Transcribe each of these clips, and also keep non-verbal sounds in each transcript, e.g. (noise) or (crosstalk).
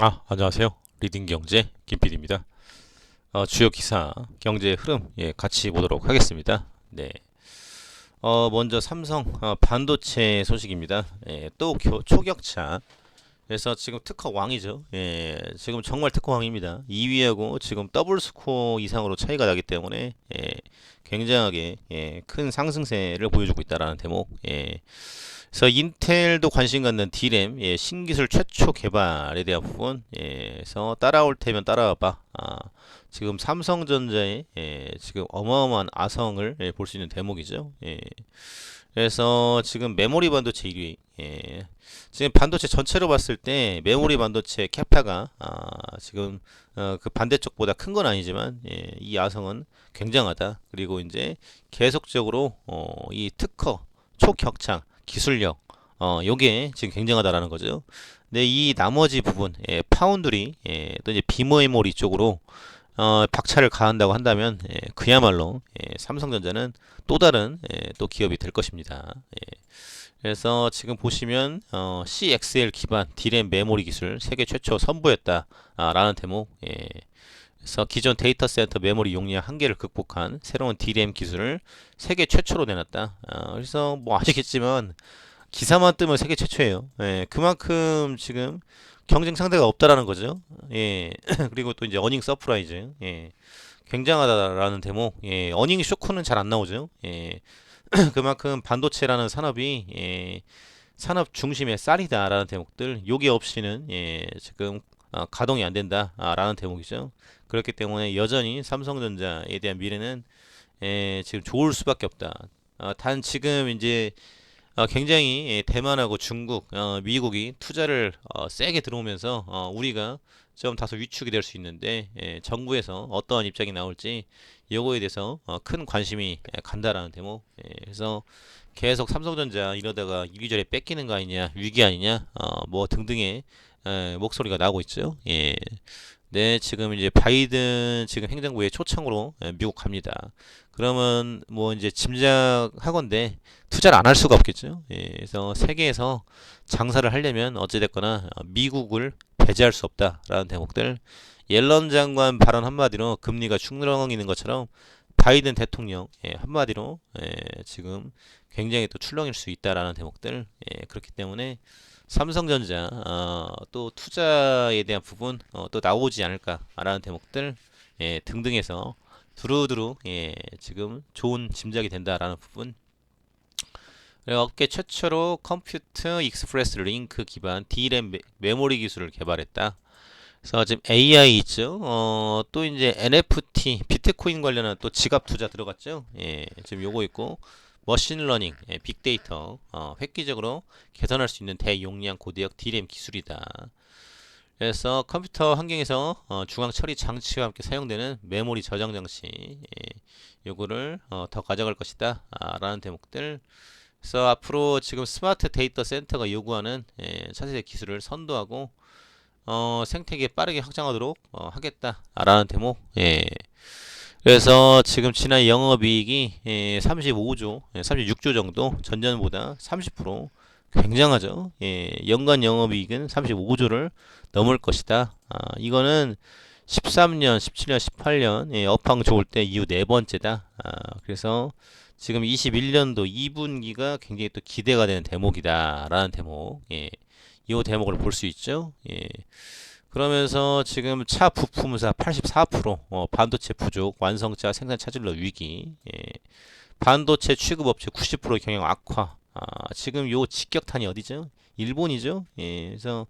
아, 안녕하세요. 리딩 경제 김PD입니다. 어, 주요 기사, 경제 흐름 예, 같이 보도록 하겠습니다. 네. 어, 먼저 삼성 어, 반도체 소식입니다. 예, 또 교- 초격차. 그래서 지금 특허 왕이죠. 예, 지금 정말 특허 왕입니다. 2위하고 지금 더블 스코어 이상으로 차이가 나기 때문에 예, 굉장하게 예, 큰 상승세를 보여주고 있다라는 대목. 예. 그래서 인텔도 관심 갖는 D램 예, 신기술 최초 개발에 대한 부분 예, 그래서 따라올 테면 따라와봐. 아, 지금 삼성전자의 예, 지금 어마어마한 아성을 예, 볼 수 있는 대목이죠. 예, 그래서 지금 메모리 반도체 1위 예, 지금 반도체 전체로 봤을 때 메모리 반도체 캐파가 아, 지금 어, 그 반대쪽보다 큰 건 아니지만 예, 이 아성은 굉장하다. 그리고 이제 계속적으로 어, 이 특허 초격창 기술력 어 요게 지금 굉장하다라는 거죠. 근데 이 나머지 부분 예, 파운드리 예, 또 이제 비메모리 쪽으로 어 박차를 가한다고 한다면 예, 그야말로 예, 삼성전자는 또 다른 예, 또 기업이 될 것입니다. 예. 그래서 지금 보시면 어, CXL 기반 D램 메모리 기술 세계 최초 선보였다라는 대목. 예. 그래서 기존 데이터 센터 메모리 용량 한계를 극복한 새로운 D램 기술을 세계 최초로 내놨다. 어, 그래서 뭐 아시겠지만 기사만 뜨면 세계 최초예요. 예, 그만큼 지금 경쟁 상대가 없다라는 거죠. 예, (clears throat) 그리고 또 이제 어닝 서프라이즈. 예, 굉장하다라는 대목. 예, 어닝 쇼크는 잘 안 나오죠. 예, (clears throat) 그만큼 반도체라는 산업이 예, 산업 중심의 쌀이다라는 대목들. 요게 없이는 예, 지금 어, 가동이 안 된다라는 대목이죠. 그렇기 때문에 여전히 삼성전자에 대한 미래는 예, 지금 좋을 수밖에 없다. 어, 단 지금 이제 어, 굉장히 예, 대만하고 중국, 어, 미국이 투자를 어, 세게 들어오면서 어, 우리가 좀 다소 위축이 될 수 있는데 예, 정부에서 어떠한 입장이 나올지 요거에 대해서 어, 큰 관심이 예, 간다라는 대목. 예, 그래서 계속 삼성전자 이러다가 이리저리 뺏기는 거 아니냐, 위기 아니냐, 어, 뭐 등등의 에, 목소리가 나오고 있죠. 예. 네, 지금 이제 바이든 지금 행정부의 초청으로 예, 미국 갑니다. 그러면 뭐 이제 짐작하건대 투자를 안 할 수가 없겠죠. 예, 그래서 세계에서 장사를 하려면 어찌됐거나 어, 미국을 배제할 수 없다라는 대목들. 옐런 장관 발언 한마디로 금리가 출렁이는 것처럼 바이든 대통령 예, 한마디로 예, 지금 굉장히 또 출렁일 수 있다라는 대목들. 예, 그렇기 때문에 삼성전자 어, 또 투자에 대한 부분 어, 또 나오지 않을까라는 대목들 예, 등등해서 두루두루 예, 지금 좋은 짐작이 된다라는 부분 그리고 업계 최초로 컴퓨터 익스프레스 링크 기반 D램 메- 메모리 기술을 개발했다. 그래서 지금 AI 있죠. 어, 또 이제 NFT, 비트코인 관련한 또 지갑 투자 들어갔죠. 예, 지금 요거 있고 머신러닝, 예, 빅데이터, 어, 획기적으로 개선할 수 있는 대용량 고대역 D램 기술이다. 그래서 컴퓨터 환경에서 어, 중앙 처리 장치와 함께 사용되는 메모리 저장 장치, 예, 요거를 어, 더 가져갈 것이다. 아, 라는 대목들. 그래서 앞으로 지금 스마트 데이터 센터가 요구하는 예, 차세대 기술을 선도하고 어, 생태계 빠르게 확장하도록 어, 하겠다라는 대목. 예. 그래서 지금 지난 영업이익이 예, 35조, 예, 36조 정도 전년보다 30% 굉장하죠. 예, 연간 영업이익은 35조를 넘을 것이다. 아, 이거는 13년, 17년, 18년 예, 업황 좋을 때 이후 네 번째다. 아, 그래서 지금 21년도 2분기가 굉장히 또 기대가 되는 대목이다라는 대목. 예. 이 대목을 볼 수 있죠. 예. 그러면서 지금 차 부품사 84% 어, 반도체 부족, 완성차 생산 차질로 위기. 예. 반도체 취급업체 90% 경영 악화. 아, 지금 요 직격탄이 어디죠? 일본이죠. 예. 그래서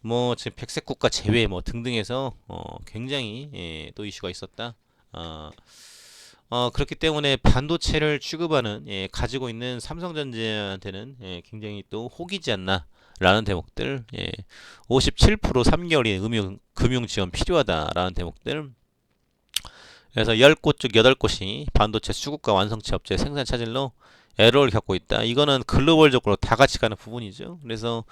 뭐 지금 백색 국가 제외 뭐 등등해서 어, 굉장히 예, 또 이슈가 있었다. 아, 어, 그렇기 때문에 반도체를 취급하는 예, 가지고 있는 삼성전자한테는 예, 굉장히 또 혹이지 않나 라는 대목들. 예, 57% 3개월이 금융 금융 지원 필요하다라는 대목들. 그래서 10곳 중 8곳이 반도체 수급과 완성체 업체 생산 차질로 에러를 겪고 있다. 이거는 글로벌적으로 다 같이 가는 부분이죠. 그래서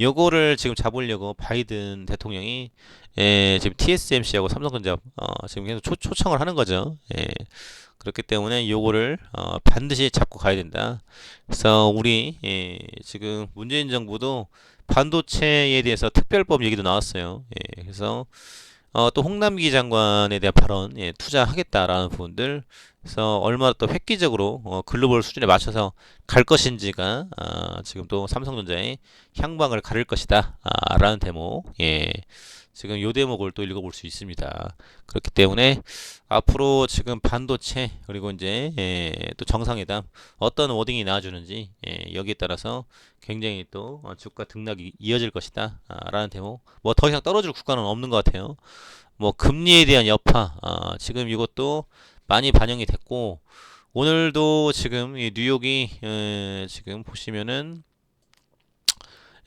요거를 지금 잡으려고 바이든 대통령이 예, 지금 TSMC하고 삼성전자 어, 지금 계속 초, 초청을 하는 거죠. 예. 그렇기 때문에 요거를 어, 반드시 잡고 가야 된다. 그래서 우리 예, 지금 문재인 정부도 반도체에 대해서 특별법 얘기도 나왔어요. 예, 그래서 어, 또 홍남기 장관에 대한 발언, 예, 투자하겠다라는 부분들, 그래서 얼마나 또 획기적으로 어, 글로벌 수준에 맞춰서 갈 것인지가 아, 지금 또 삼성전자의 향방을 가를 것이다, 아, 라는 대목, 예, 지금 요 대목을 또 읽어볼 수 있습니다. 그렇기 때문에 앞으로 지금 반도체 그리고 이제 예, 또 정상회담 어떤 워딩이 나와주는지 예, 여기에 따라서 굉장히 또 어, 주가 등락이 이어질 것이다 아, 라는 대목 뭐 더 이상 떨어질 국가는 없는 것 같아요 뭐 금리에 대한 여파 아, 지금 이것도 많이 반영이 됐고 오늘도 지금 이 뉴욕이 에, 지금 보시면은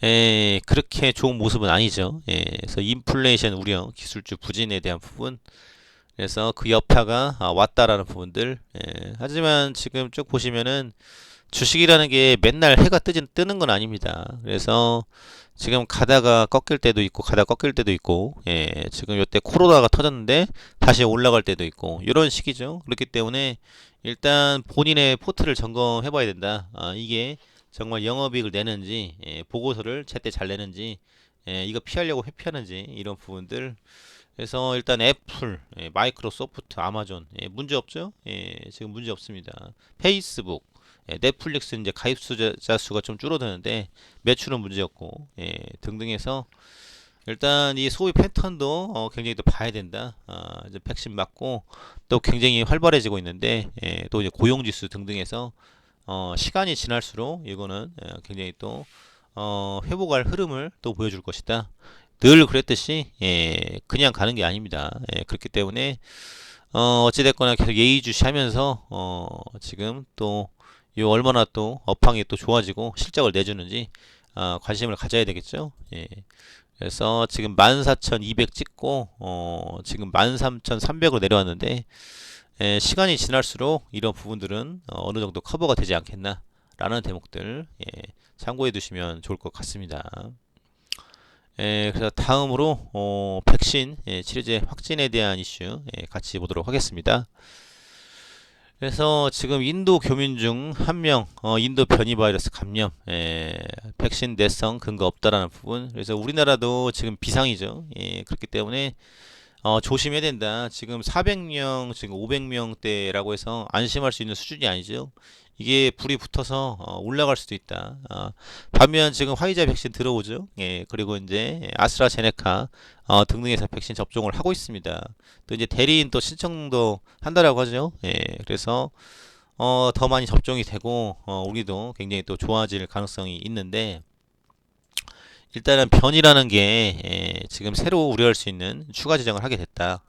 에, 그렇게 좋은 모습은 아니죠. 예, 그래서 인플레이션 우려, 기술주 부진에 대한 부분, 그래서 그 여파가 아, 왔다라는 부분들. 예, 하지만 지금 쭉 보시면은 주식이라는 게 맨날 해가 뜨진 뜨는 건 아닙니다. 그래서 지금 가다가 꺾일 때도 있고 가다 꺾일 때도 있고 예, 지금 요때 코로나가 터졌는데 다시 올라갈 때도 있고 이런 시기죠. 그렇기 때문에 일단 본인의 포트를 점검해 봐야 된다. 아, 이게 정말 영업이익을 내는지 예, 보고서를 제때 잘 내는지 예, 이거 피하려고 회피하는지 이런 부분들 그래서 일단 애플, 예, 마이크로소프트, 아마존 예, 문제 없죠? 예, 지금 문제 없습니다. 페이스북, 예, 넷플릭스 이제 가입자 수가 좀 줄어드는데 매출은 문제였고 예, 등등해서 일단 이 소비 패턴도 어, 굉장히 또 봐야 된다. 아, 이제 백신 맞고 또 굉장히 활발해지고 있는데 예, 또 이제 고용지수 등등해서 어, 시간이 지날수록 이거는 예, 굉장히 또 어, 회복할 흐름을 또 보여줄 것이다. 늘 그랬듯이 예, 그냥 가는 게 아닙니다. 예, 그렇기 때문에 어, 어찌됐거나 계속 예의주시하면서 어, 지금 또 이 얼마나 또 업황이 또 좋아지고 실적을 내주는지 어, 관심을 가져야 되겠죠. 예. 그래서 지금 14,200 찍고 어, 지금 13,300으로 내려왔는데 예, 시간이 지날수록 이런 부분들은 어, 어느 정도 커버가 되지 않겠나 라는 대목들 예, 참고해 두시면 좋을 것 같습니다. 예, 그래서 다음으로 어, 백신 예, 치료제 확진에 대한 이슈 예, 같이 보도록 하겠습니다. 그래서 지금 인도 교민 중 한 명 어, 인도 변이 바이러스 감염 예, 백신 내성 근거 없다라는 부분 그래서 우리나라도 지금 비상이죠 예, 그렇기 때문에 어, 조심해야 된다 지금 400명 지금 500명대라고 해서 안심할 수 있는 수준이 아니죠 이게 불이 붙어서 어, 올라갈 수도 있다. 어, 반면 지금 화이자 백신 들어오죠. 예, 그리고 이제 아스트라제네카 어, 등등에서 백신 접종을 하고 있습니다. 또 이제 대리인 또 신청도 한다라고 하죠. 예, 그래서 어, 더 많이 접종이 되고 어, 우리도 굉장히 또 좋아질 가능성이 있는데 일단은 변이라는 게 예, 지금 새로 우려할 수 있는 추가 지정을 하게 됐다.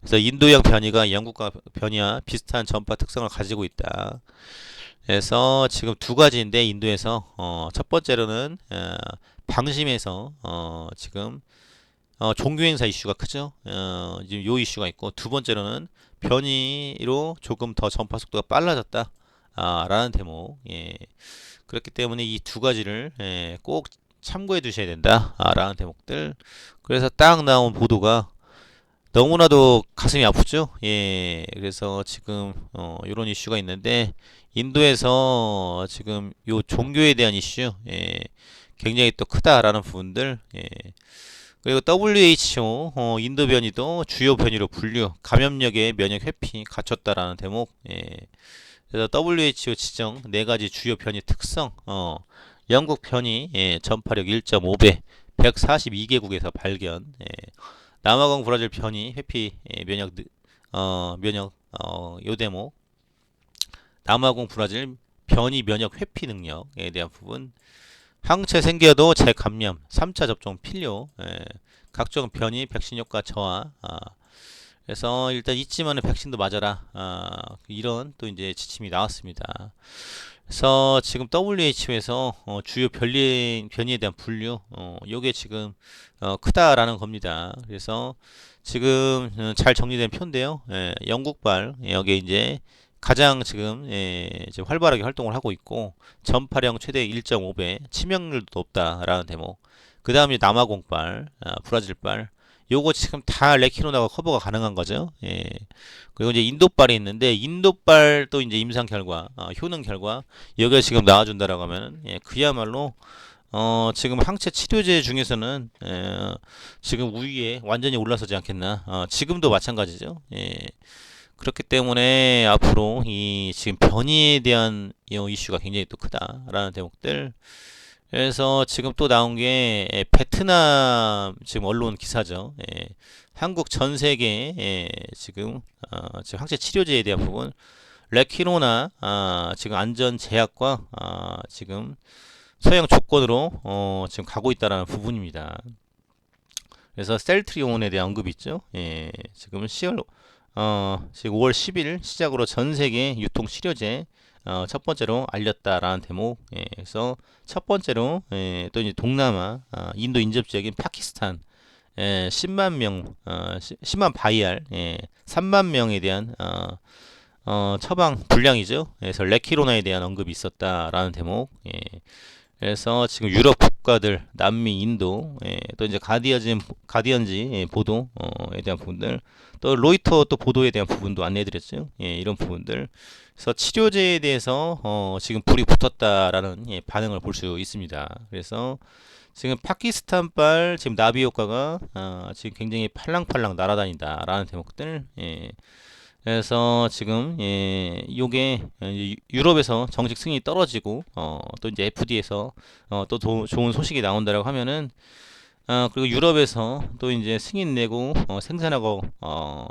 그래서 인도형 변이가 영국과 변이와 비슷한 전파 특성을 가지고 있다. 그래서 지금 두 가지인데 인도에서 어, 첫 번째로는 어, 방심해서 어, 지금 어, 종교 행사 이슈가 크죠. 어, 지금 요 이슈가 있고 두 번째로는 변이로 조금 더 전파 속도가 빨라졌다. 아, 라는 대목. 예. 그렇기 때문에 이 두 가지를 예, 꼭 참고해 두셔야 된다. 아, 라는 대목들. 그래서 딱 나온 보도가 너무나도 가슴이 아프죠. 예. 그래서 지금 어, 이런 이슈가 있는데 인도에서 지금 요 종교에 대한 이슈 예, 굉장히 또 크다라는 부분들 예. 그리고 WHO 어, 인도 변이도 주요 변이로 분류 감염력의 면역 회피 갖췄다라는 대목 예. 그래서 WHO 지정 네 가지 주요 변이 특성 어, 영국 변이 예, 전파력 1.5배 142개국에서 발견 예. 남아공 브라질 변이 회피 예, 면역 느- 어, 면역 어, 요 대목 남아공 브라질 변이 면역 회피 능력에 대한 부분. 항체 생겨도 재감염 3차 접종 필요 예, 각종 변이 백신 효과 저하 아, 그래서 일단 있지만은 백신도 맞아라 아, 이런 또 이제 지침이 나왔습니다. 그래서 지금 WHO에서 어, 주요 변이 변이에 대한 분류 어, 요게 지금 어, 크다라는 겁니다. 그래서 지금 어, 잘 정리된 표인데요. 예, 영국발 여기 이제 가장 지금 예, 이제 활발하게 활동을 하고 있고 전파량 최대 1.5배, 치명률도 높다라는 대목. 그 다음에 남아공발, 아, 브라질발. 요거 지금 다 레키노나가 커버가 가능한 거죠. 예. 그리고 이제 인도발이 있는데 인도발 또 이제 임상 결과, 어, 효능 결과 여기가 지금 나와준다라고 하면은 예, 그야말로 어, 지금 항체 치료제 중에서는 에, 지금 우위에 완전히 올라서지 않겠나. 어, 지금도 마찬가지죠. 예. 그렇기 때문에 앞으로 이 지금 변이에 대한 이 이슈가 굉장히 또 크다라는 대목들. 그래서 지금 또 나온 게 에, 베트남 지금 언론 기사죠. 예. 한국 전 세계 에, 지금 어, 지금 항체 치료제에 대한 부분 레키노나 아, 지금 안전 제약과 아, 지금 서양 조건으로 어, 지금 가고 있다라는 부분입니다. 그래서 셀트리온에 대한 언급이 있죠. 예, 지금 10월 어, 지금 5월 10일 시작으로 전 세계 유통 치료제 어, 첫 번째로 알렸다라는 대목. 예, 그래서 첫 번째로 예, 또 이제 동남아 아, 인도 인접 지역인 파키스탄 예, 10만 명, 어, 10만 바이알, 예, 3만 명에 대한 어, 어, 처방 불량이죠. 그래서 레키로나에 대한 언급이 있었다라는 대목. 예. 그래서 지금 유럽 국가들, 남미, 인도, 예, 또 이제 가디언지, 가디언지 예, 보도에 대한 부분들, 또 로이터 또 보도에 대한 부분도 안내해드렸죠. 예, 이런 부분들. 그래서 치료제에 대해서 어, 지금 불이 붙었다라는 예, 반응을 볼 수 있습니다. 그래서 지금 파키스탄발 지금 나비 효과가 어, 지금 굉장히 팔랑팔랑 날아다닌다라는 대목들. 예. 그래서 지금 예, 요게 이제 유럽에서 정식 승인이 떨어지고 어, 또 이제 FD에서 어, 또 도, 좋은 소식이 나온다라고 하면은 어, 그리고 유럽에서 또 이제 승인 내고 어, 생산하고 어,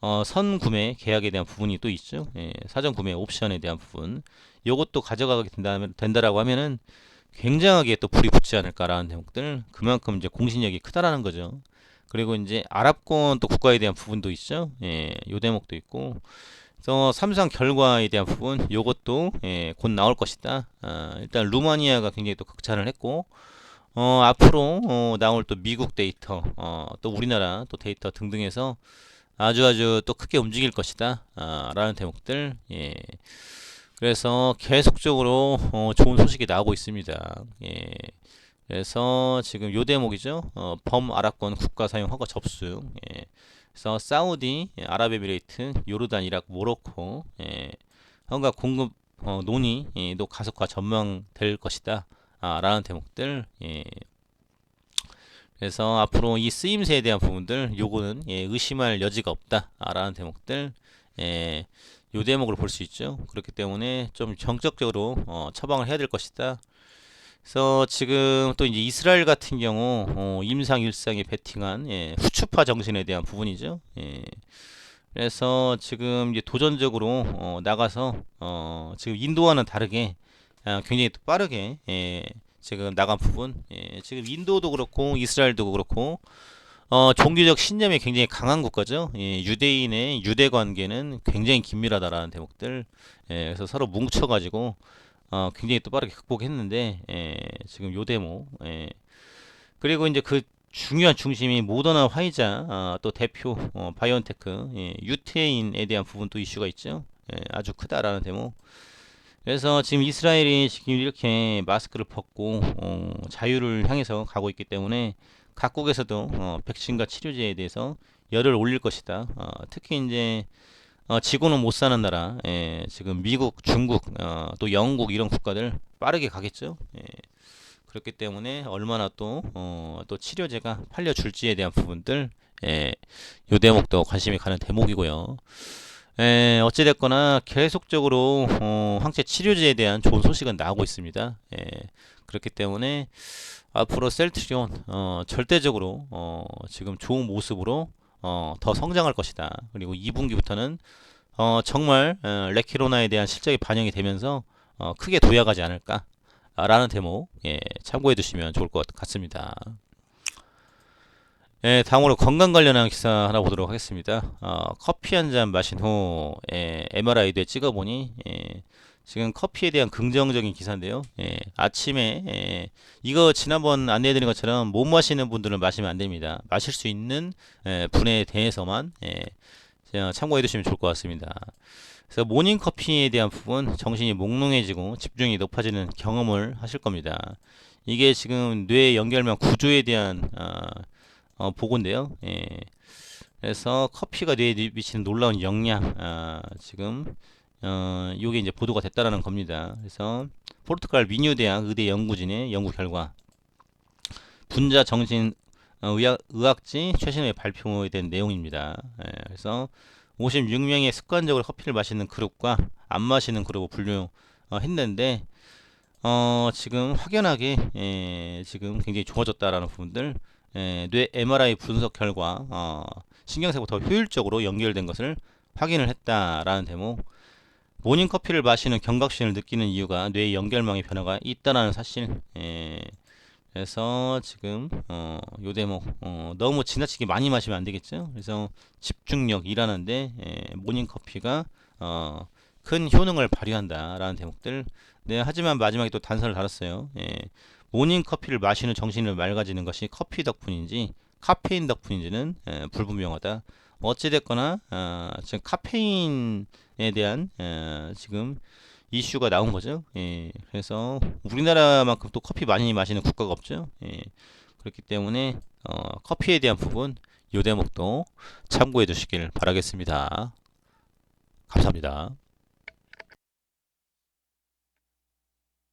어, 선 구매 계약에 대한 부분이 또 있죠. 예, 사전 구매 옵션에 대한 부분. 요것도 가져가게 된다, 된다라고 하면은 굉장하게 또 불이 붙지 않을까라는 대목들. 그만큼 이제 공신력이 크다라는 거죠. 그리고 이제 아랍권 또 국가에 대한 부분도 있죠. 예, 요 대목도 있고. 그래서 삼성 결과에 대한 부분, 요것도 예, 곧 나올 것이다. 아, 일단 루마니아가 굉장히 또 극찬을 했고, 어, 앞으로 어, 나올 또 미국 데이터, 어, 또 우리나라 또 데이터 등등해서 아주 아주 또 크게 움직일 것이다. 아, 라는 대목들. 예. 그래서 계속적으로 어, 좋은 소식이 나오고 있습니다. 예. 그래서 지금 요 대목이죠. 어, 범아랍권 국가 사용 허가 접수. 예. 그래서 사우디, 예, 아랍에미레이트, 요르단, 이라크, 모로코 예. 허가 공급 어, 논의도 가속화 전망될 것이다. 아, 라는 대목들. 예. 그래서 앞으로 이 쓰임새에 대한 부분들 요거는 예, 의심할 여지가 없다. 아, 라는 대목들. 예. 요 대목을 볼수 있죠. 그렇기 때문에 좀 정적적으로 어, 처방을 해야 될 것이다. 그래서 지금 또 이제 이스라엘 같은 경우 어, 임상 일상에 베팅한 예, 후추파 정신에 대한 부분이죠. 예. 그래서 지금 이제 도전적으로 어, 나가서 어, 지금 인도와는 다르게 아, 굉장히 또 빠르게 예, 지금 나간 부분. 예, 지금 인도도 그렇고 이스라엘도 그렇고 어, 종교적 신념이 굉장히 강한 국가죠. 예, 유대인의 유대 관계는 굉장히 긴밀하다라는 대목들. 예, 그래서 서로 뭉쳐가지고 어, 굉장히 또 빠르게 극복했는데 예, 지금 요 대목 예. 그리고 이제 그 중요한 중심이 모더나 화이자 어, 또 대표 어, 바이온테크 예, 유태인에 대한 부분도 이슈가 있죠. 예, 아주 크다라는 대목 그래서 지금 이스라엘이 지금 이렇게 마스크를 벗고 어, 자유를 향해서 가고 있기 때문에 각국에서도 어, 백신과 치료제에 대해서 열을 올릴 것이다. 어, 특히 이제 어, 지구는 못 사는 나라, 예, 지금 미국, 중국, 어, 또 영국 이런 국가들 빠르게 가겠죠. 예, 그렇기 때문에 얼마나 또, 어, 또 치료제가 팔려줄지에 대한 부분들, 예, 요 대목도 관심이 가는 대목이고요. 예, 어찌됐거나 계속적으로 어, 항체 치료제에 대한 좋은 소식은 나오고 있습니다. 예, 그렇기 때문에 앞으로 셀트리온 어, 절대적으로 어, 지금 좋은 모습으로 어, 더 성장할 것이다. 그리고 2분기부터는 어, 정말 어, 레키로나에 대한 실적이 반영이 되면서 어, 크게 도약하지 않을까라는 대목 예, 참고해 두시면 좋을 것 같습니다. 예, 다음으로 건강 관련한 기사 하나 보도록 하겠습니다. 어, 커피 한 잔 마신 후 예, MRI도 찍어보니 예, 지금 커피에 대한 긍정적인 기사인데요. 예, 아침에 예, 이거 지난번 안내해드린 것처럼 못 마시는 분들은 마시면 안 됩니다. 마실 수 있는 예, 분에 대해서만 예, 자, 참고해 두시면 좋을 것 같습니다. 그래서 모닝 커피에 대한 부분 정신이 몽롱해지고 집중이 높아지는 경험을 하실 겁니다. 이게 지금 뇌 연결망 구조에 대한 어, 어, 보고인데요. 예. 그래서 커피가 뇌에 미치는 놀라운 영향 아, 지금 어, 이게 이제 보도가 됐다라는 겁니다. 그래서 포르투갈 미뉴 대학 의대 연구진의 연구 결과 분자 정신 어, 의학, 의학지 최신의 발표에 된 내용입니다. 예, 그래서 56명의 습관적으로 커피를 마시는 그룹과 안 마시는 그룹을 분류했는데 어, 지금 확연하게 예, 지금 굉장히 좋아졌다라는 부분들 예, 뇌 MRI 분석 결과 어, 신경세포 더 효율적으로 연결된 것을 확인을 했다라는 대목 모닝 커피를 마시는 경각심을 느끼는 이유가 뇌 연결망의 변화가 있다라는 사실 예, 그래서 지금 어, 요 대목 어, 너무 지나치게 많이 마시면 안 되겠죠. 그래서 집중력 일하는데 예, 모닝 커피가 어, 큰 효능을 발휘한다라는 대목들. 네, 하지만 마지막에 또 단서를 달았어요. 예, 모닝 커피를 마시는 정신을 맑아지는 것이 커피 덕분인지 카페인 덕분인지는 예, 불분명하다. 어찌됐거나 어, 지금 카페인에 대한 어, 지금 이슈가 나온 거죠. 예, 그래서 우리나라만큼 또 커피 많이 마시는 국가가 없죠. 예, 그렇기 때문에 어, 커피에 대한 부분 요 대목도 참고해 주시길 바라겠습니다. 감사합니다.